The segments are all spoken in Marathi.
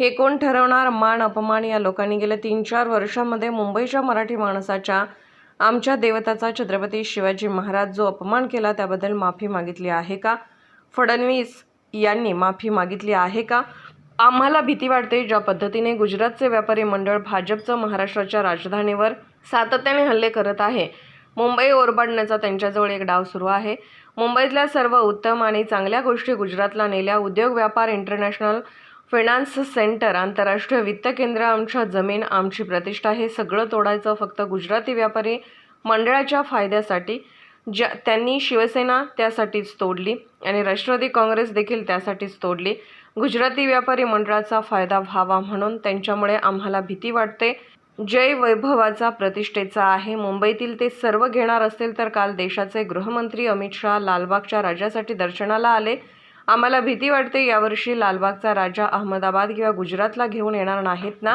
हे कोण ठरवणार? मान अपमान या लोकांनी गेल्या तीन चार वर्षामध्ये मुंबईच्या मराठी माणसाच्या आमच्या देवताचा छत्रपती शिवाजी महाराज जो अपमान केला त्याबद्दल माफी मागितली आहे का? फडणवीस यांनी माफी मागितली आहे का? आम्हाला भीती वाटते ज्या पद्धतीने गुजरातचे व्यापारी मंडळ भाजपचं महाराष्ट्राच्या राजधानीवर सातत्याने हल्ले करत आहे. मुंबई ओरबाडण्याचा त्यांच्याजवळ एक डाव सुरू आहे. मुंबईतल्या सर्व उत्तम आणि चांगल्या गोष्टी गुजरातला नेल्या उद्योग व्यापार इंटरनॅशनल फिनान्स सेंटर आंतरराष्ट्रीय वित्त केंद्र आमच्या जमीन आमची प्रतिष्ठा हे सगळं तोडायचं फक्त गुजराती व्यापारी मंडळाच्या फायद्यासाठी. ज्या त्यांनी शिवसेना त्यासाठीच तोडली आणि राष्ट्रवादी काँग्रेस देखील त्यासाठीच तोडली. गुजराती व्यापारी मंडळाचा फायदा व्हावा म्हणून त्यांच्यामुळे आम्हाला भीती वाटते. जय वैभवाचा प्रतिष्ठेचा आहे. मुंबईतील ते सर्व घेणार असतील तर काल देशाचे गृहमंत्री अमित शहा लालबागच्या राजासाठी दर्शनाला आले. आम्हाला भीती वाटते यावर्षी लालबागचा राजा अहमदाबाद किंवा गुजरातला घेऊन येणार नाहीत ना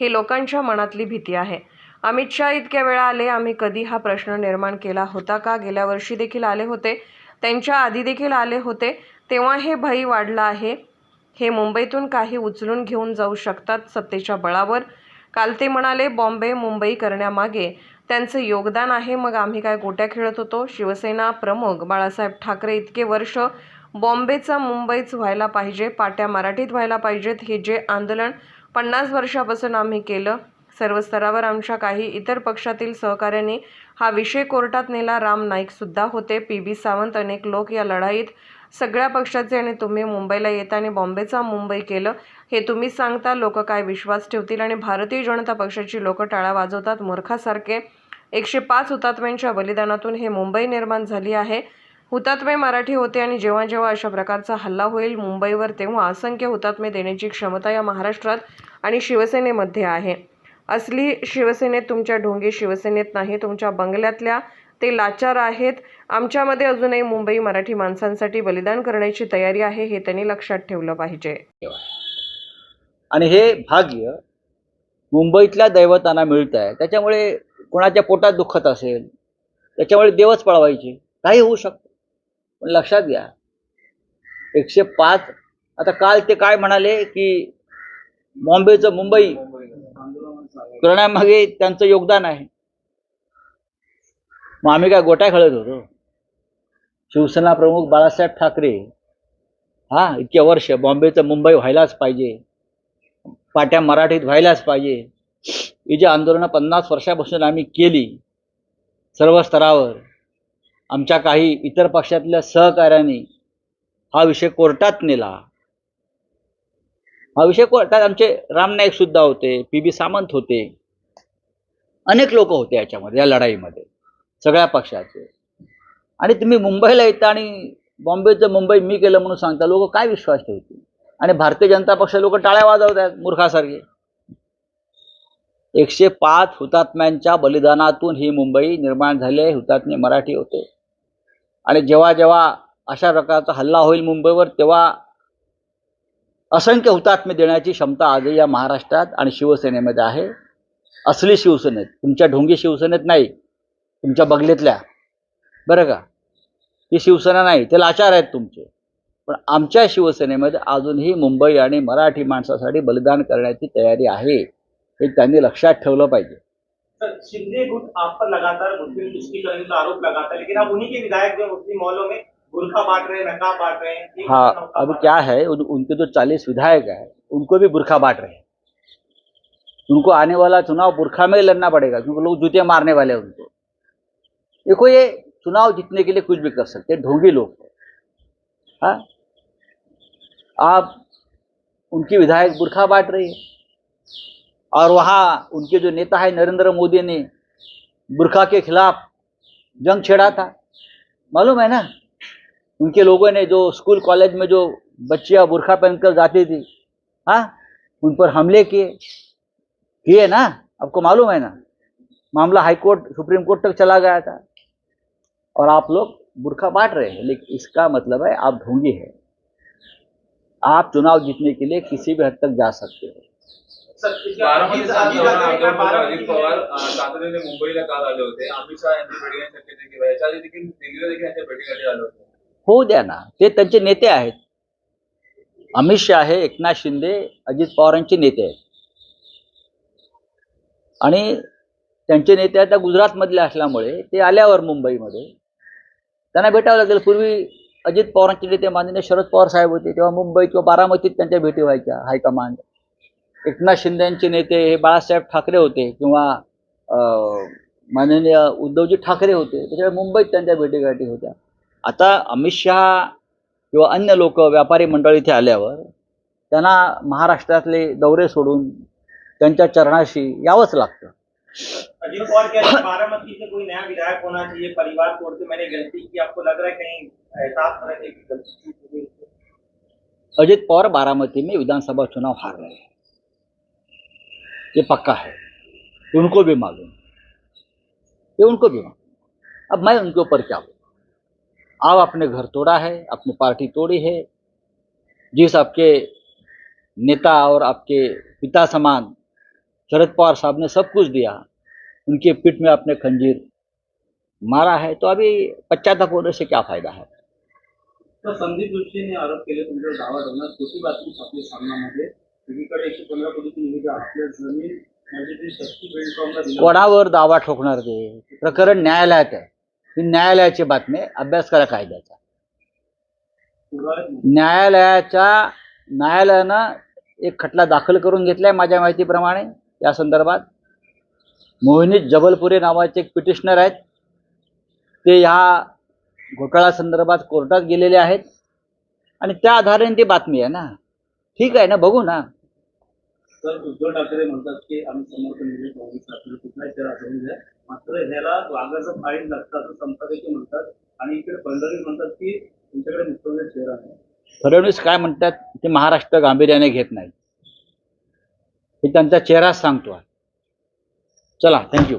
हे लोकांच्या मनातली भीती आहे. अमित शहा इतक्या वेळा आले आम्ही कधी हा प्रश्न निर्माण केला होता का? गेल्या वर्षी देखील आले होते. त्यांच्या आधी देखील आले होते. तेव्हा हे भय वाढलं आहे. हे मुंबईतून काही उचलून घेऊन जाऊ शकतात सत्तेच्या बळावर. काल ते म्हणाले बॉम्बे मुंबई करण्यामागे त्यांचं योगदान आहे. मग आम्ही काय गोट्या खेळत होतो? शिवसेना प्रमुख बाळासाहेब ठाकरे इतके वर्ष बॉम्बेचा मुंबईच व्हायला पाहिजे पाट्या मराठीत व्हायला पाहिजेत हे जे आंदोलन पन्नास वर्षापासून आम्ही केलं सर्व स्तरावर आमच्या काही इतर पक्षातील सहकाऱ्यांनी हा विषय कोर्टात नेला राम नाईकसुद्धा होते पी बी सावंत अनेक लोक या लढाईत सगळ्या पक्षाचे आणि तुम्ही मुंबईला येता आणि बॉम्बेचा मुंबई केलं हे तुम्ही सांगता लोक काय विश्वास ठेवतील आणि भारतीय जनता पक्षाची लोक टाळा वाजवतात मूर्खासारखे एकशे पाच हुतात्म्यांच्या बलिदानातून हे मुंबई निर्माण झाली आहे हुतात्मे मराठी होते आणि जेव्हा जेव्हा अशा प्रकारचा हल्ला होईल मुंबईवर तेव्हा असंख्य हुतात्मे देण्याची क्षमता या महाराष्ट्रात आणि शिवसेनेमध्ये आहे. असली शिवसेनेत तुमच्या ढोंगी शिवसेनेत नाही तुमच्या बंगल्यातल्या ते लाचार आहेत. आमच्यामध्ये अजूनही मुंबई मराठी माणसांसाठी बलिदान करण्याची तयारी आहे हे त्यांनी लक्षात ठेवलं पाहिजे. आणि हे भाग्य मुंबईतल्या दैवतांना मिळत आहे त्याच्यामुळे कोणाच्या पोटात दुखत असेल त्याच्यामुळे देवच पळवायचे काही होऊ शकतं. लक्षात घ्या. एकशे पाच आता काल ते काय म्हणाले की बॉम्बेचं मुंबई करण्यामागे त्यांचं योगदान आहे. मग आम्ही काय गोट्या खेळत होतो? शिवसेना प्रमुख बाळासाहेब ठाकरे हा इतके वर्ष बॉम्बेचं मुंबई व्हायलाच पाहिजे. पाट्या मराठीत व्हायलाच पाहिजे. ही जी आंदोलनं पन्नास वर्षापासून आम्ही केली सर्व स्तरावर आमच्या काही इतर पक्षातल्या सहकाऱ्यांनी हा विषय कोर्टात नेला. हा विषय कोर्टात आमचे राम नाईक सुद्धा होते पी बी सामंत होते. अनेक लोक होते याच्यामध्ये या लढाईमध्ये सगळ्या पक्षाचे. आणि तुम्ही मुंबईला येता आणि बॉम्बेचं मुंबई मी केलं म्हणून सांगता लोक काय विश्वास ठेवतील? आणि भारतीय जनता पक्ष लोक टाळ्या वाजवत आहेत मूर्खासारखे. एकशे पाच हुतात्म्यांच्या बलिदानातून ही मुंबई निर्माण झाली आहे हुतात्मे मराठी होते. आणि जेव्हा जेव्हा अशा प्रकारचा हल्ला होईल मुंबईवर तेव्हा असंख्य हुतात्मे देण्याची क्षमता आजही या महाराष्ट्रात आणि शिवसेनेमध्ये आहे. असली शिवसेनेत तुमच्या ढोंगी शिवसेनेत नाही तुमच्या बगलेतल्या. बरं का? ही शिवसेना नाही ते लाचार आहेत तुमचे. पण आमच्या शिवसेनेमध्ये अजूनही मुंबई आणि मराठी माणसासाठी बलिदान करण्याची तयारी आहे हे त्यांनी लक्षात ठेवलं पाहिजे. सर शिंदे गुट आप पर लगातार मुस्लिम तुष्टिकरण का आरोप लगाता है। लेकिन आप उन्हीं के विधायक जो मुस्लिम मॉलों में बुरखा बांट रहे हैं नकाब बांट रहे हैं हाँ अब क्या है। उन, उनके जो चालीस विधायक हैं उनको भी बुरखा बांट रहे हैं। उनको आने वाला चुनाव बुरखा में ही लड़ना पड़ेगा क्योंकि लोग जूते मारने वाले हैं उनको। देखो ये चुनाव जीतने के लिए कुछ भी कर सकते हैं ढोंगी लोग हाँ? आप उनकी विधायक बुरखा बांट रही है। और वहाँ उनके जो नेता है, नरेंद्र मोदी ने बुरखा के खिलाफ जंग छेड़ा था। मालूम है ना? उनके लोगों ने जो स्कूल, कॉलेज में जो बच्चियाँ बुरखा पहनकर जाती थी हाँ उन पर हमले किए। किए ना? आपको मालूम है ना? मामला हाई कोर्ट सुप्रीम कोर्ट तक चला गया था। और आप लोग बुरखा बांट रहे हैं, लेकिन इसका मतलब है आप ढोंगी है। आप चुनाव जीतने के लिए किसी भी हद तक जा सकते हो। अजित पवार अं, तातडीने मुंबईला काल आले होते. अमित शहा यांची भेटी घेण्याची शक्यता आहे किंवा याच्या आधी देखील दिल्लीला देखील यांच्या भेटीसाठी आले होते होऊ द्या ना. ते त्यांचे नेते आहेत. अमित शहा हे एकनाथ शिंदे अजित पवारांचे नेते आहेत. आणि त्यांचे नेते आता गुजरातमधले असल्यामुळे ते आल्यावर मुंबईमध्ये. त्यांना भेटावं लागेल. पूर्वी अजित पवारांचे नेते माननीय शरद पवार साहेब होते तेव्हा मुंबई किंवा बारामतीत त्यांच्या भेटी व्हायच्या हायकमांड. एकनाथ शिंदेचे नेते हे बाळासाहेब ठाकरे होते किंवा माननीय उद्धवजी ठाकरे होते. त्याच्यामुळे मुंबईत त्यांच्या भेटीगाठी होत्या. आता अमित शहा किंवा अन्य लोक व्यापारी मंडळ इथे आल्यावर त्यांना महाराष्ट्रातले दौरे सोडून त्यांच्या चरणाशी यावंच लागतं. अजीत पवार कह रहे हैं बारामती से कोई नया विधायक होना चाहिए परिवार तोड़ के मैंने गलती की आपको लग रहा है कहीं एहसास कर रहे थे कि गलती की हुई? अजित पवार बारामती में विधानसभा चुनाव हार रहे हैं। ये पक्का है। उनको भी मालूम ये उनको भी मालूम अब मैं उनके ऊपर क्या बोलूँ? आप अपने घर तोड़ा है, अपनी पार्टी तोड़ी है। जिस आपके नेता और आपके पिता समान शरद पवार साहब ने सब कुछ दिया, उनके पीठ में आपने खंजीर मारा है तो अभी पश्चाताप होने से क्या फ़ायदा है? तर संदीप जोशी ने आरोप केले तुमच्यावर दावा ठेवणार खोटी बातमी आपल्या ज़मीन म्हणजे कोणावर दावा ठोकणार ते? प्रकरण न्यायालयात आहे. ही न्यायालयाची बातमी अभ्यास करा कायद्याचा. न्यायालयाच्या न्यायालयानं एक खटला दाखल करून घेतलाय माझ्या माहितीप्रमाणे या संदर्भात. मोहिनी जबलपुरे नावाचे एक पिटिशनर आहेत. ते ह्या घोटाळा संदर्भात कोर्टात गेलेले आहेत. आणि त्या आधाराने ती बातमी आहे ना. ठीक आहे ना बघू ना. तर उद्धव ठाकरे म्हणतात की आम्ही समर्थन दिले काँग्रेस ठाकरे कुठलाही चेहरा असू द्या मात्र ह्याला वाघाचं फाईन लागतं असं संपादकीय म्हणतात. आणि इकडे फडणवीस म्हणतात की तुमच्याकडे मुख्यमंत्री चेहरा नाही फडणवीस काय म्हणतात ते महाराष्ट्र गांभीर्याने घेत नाही हे त्यांचा चेहराच सांगतो चला थँक्यू